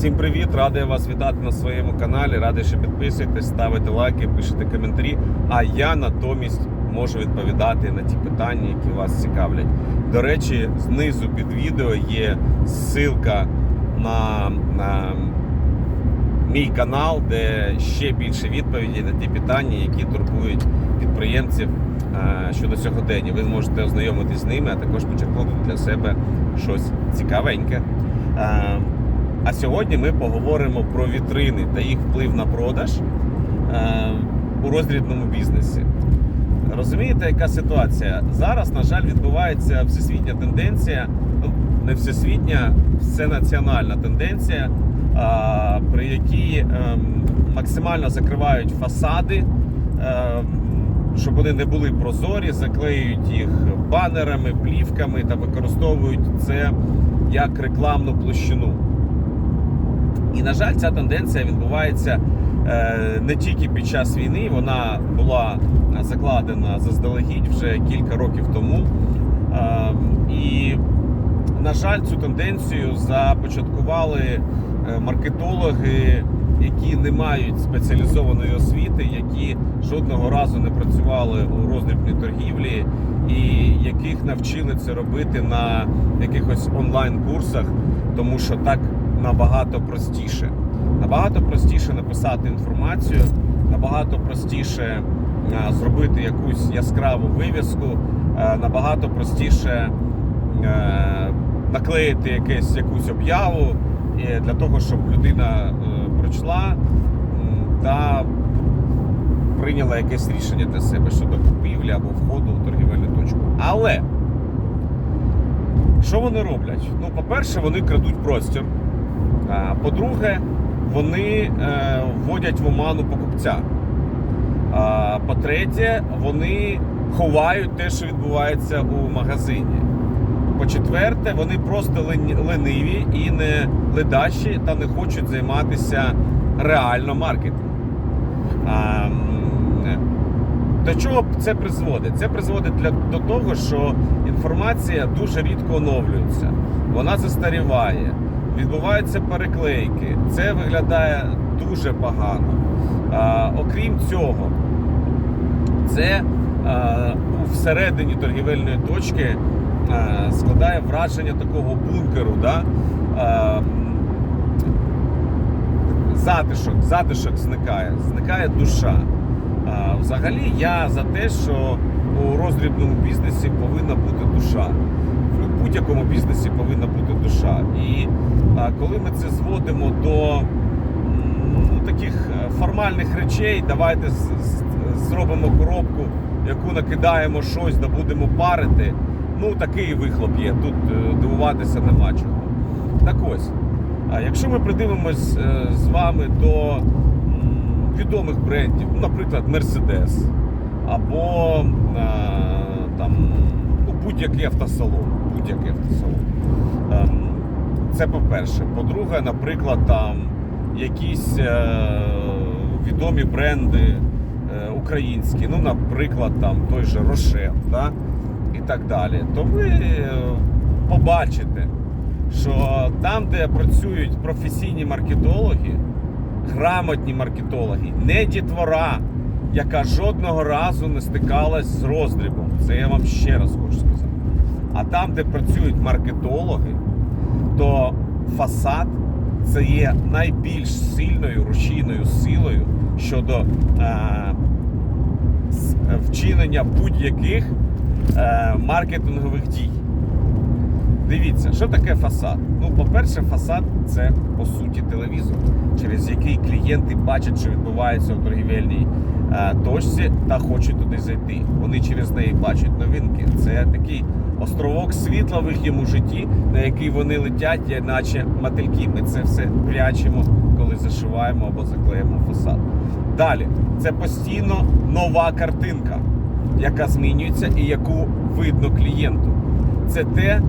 Всім привіт! Радий вас вітати на своєму каналі. Радий, що підписуєтесь, ставите лайки, пишете коментарі. А я натомість можу відповідати на ті питання, які вас цікавлять. До речі, знизу під відео є ссылка на, на мій канал, де ще більше відповідей на ті питання, які турбують підприємців е, щодо сьогодення. Ви зможете ознайомитись з ними, а також почерпнути для себе щось цікавеньке. А сьогодні ми поговоримо про вітрини та їх вплив на продаж е, у роздрібному бізнесі. Розумієте, яка ситуація? Зараз, на жаль, відбувається всесвітня тенденція, ну не всесвітня, всенаціональна тенденція, при якій ем, максимально закривають фасади, ем, щоб вони не були прозорі, заклеюють їх банерами, плівками та використовують це як рекламну площину. І, на жаль, ця тенденція відбувається е, не тільки під час війни, вона була закладена заздалегідь вже кілька років тому. Е, І, на жаль, цю тенденцію започаткували е, маркетологи, які не мають спеціалізованої освіти, які жодного разу не працювали у роздрібній торгівлі, і яких навчили це робити на якихось онлайн-курсах, тому що так набагато простіше. Набагато простіше написати інформацію, набагато простіше зробити якусь яскраву вивіску, набагато простіше е, наклеїти якесь, якусь об'яву е, для того, щоб людина е, прочла та прийняла якесь рішення для себе щодо купівлі або входу у торгівельну точку. Але що вони роблять? Ну, по-перше, вони крадуть простір. По-друге, вони е, вводять в оману покупця. По-третє, вони ховають те, що відбувається у магазині. По-четверте, вони просто лениві і не ледачі та не хочуть займатися реально маркетингом. До чого це призводить? Це призводить для, до того, що інформація дуже рідко оновлюється, вона застаріває, відбуваються переклейки. Це виглядає дуже погано. А, окрім цього, це а, всередині торгівельної точки а, складає враження такого бункеру. Да? А, затишок, затишок зникає, зникає душа. А, Взагалі, я за те, що у роздрібному бізнесі повинна бути душа. В будь-якому бізнесі повинна бути душа. І коли ми це зводимо до ну, таких е, формальних речей, давайте зробимо коробку, яку накидаємо щось, да будемо парити. Ну, такий вихлоп є. Тут е, дивуватися нема чого. Так ось, якщо ми придивимось е, з вами до відомих брендів, ну, наприклад, Mercedes або е, там, ну, будь-який автосалон, будь-який автосалон. Ем, Це по-перше. По-друге, наприклад, там якісь е, відомі бренди е, українські, ну, наприклад, там той же Рошен, да? і так далі, то ви е, побачите, що там, де працюють професійні маркетологи, грамотні маркетологи, не дітвора, яка жодного разу не стикалась з роздрібом. Це я вам ще раз хочу сказати. А там, де працюють маркетологи, то фасад це є найбільш сильною рушійною силою щодо е, вчинення будь-яких е, маркетингових дій. Дивіться, що таке фасад? Ну, по-перше, фасад це по суті телевізор, через який клієнти бачать, що відбувається у торгівельній точці та хочуть туди зайти. Вони через неї бачать новинки. Це такий островок світла в їхньому житті, на який вони летять, наче мотильки. Ми це все прячемо, коли зашиваємо або заклеїмо фасад. Далі, це постійно нова картинка, яка змінюється і яку видно клієнту. Це те,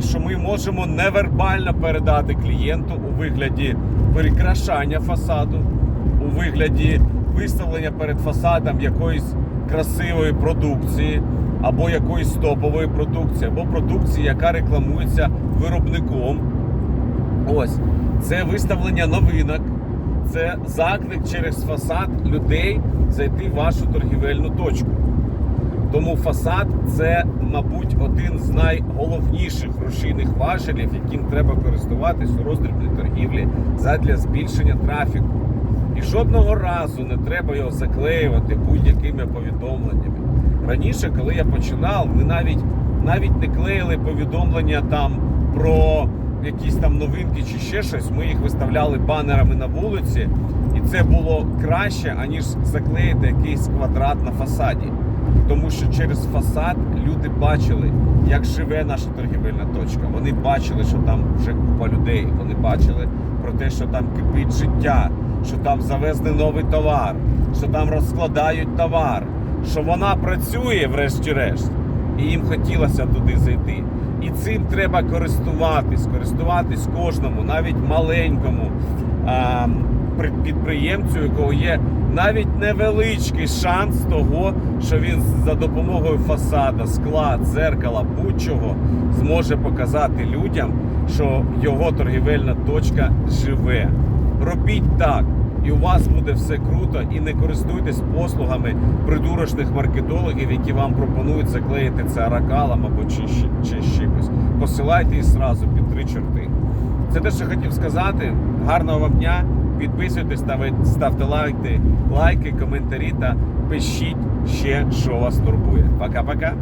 що ми можемо невербально передати клієнту у вигляді перекрашання фасаду, у вигляді виставлення перед фасадом якоїсь красивої продукції, або якоїсь топової продукції, або продукції, яка рекламується виробником. Ось це виставлення новинок, це заклик через фасад людей зайти в вашу торгівельну точку. Тому фасад це, мабуть, один з найголовніших рушійних важелів, яким треба користуватись у роздрібній торгівлі задля збільшення трафіку. І жодного разу не треба його заклеювати будь-якими повідомленнями. Раніше, коли я починав, ми навіть навіть не клеїли повідомлення там про якісь там новинки чи ще щось. Ми їх виставляли банерами на вулиці, і це було краще, аніж заклеїти якийсь квадрат на фасаді. Тому що через фасад люди бачили, як живе наша торгівельна точка. Вони бачили, що там вже купа людей. Вони бачили про те, що там кипить життя, що там завезли новий товар, що там розкладають товар, що вона працює, врешті-решт, і їм хотілося туди зайти. І цим треба користуватись, користуватись кожному, навіть маленькому а, підприємцю, у якого є навіть невеличкий шанс того, що він за допомогою фасада, скла, дзеркала, будь-чого зможе показати людям, що його торгівельна точка живе. Робіть так, і у вас буде все круто, і не користуйтесь послугами придурочних маркетологів, які вам пропонують заклеїти це аракалом або чи, чи чимось. Посилайте їх зразу під три чорти. Це те, що хотів сказати. Гарного вам дня. Підписуйтесь, ставте лайки, лайки, коментарі та пишіть ще, що вас турбує. Пока-пока.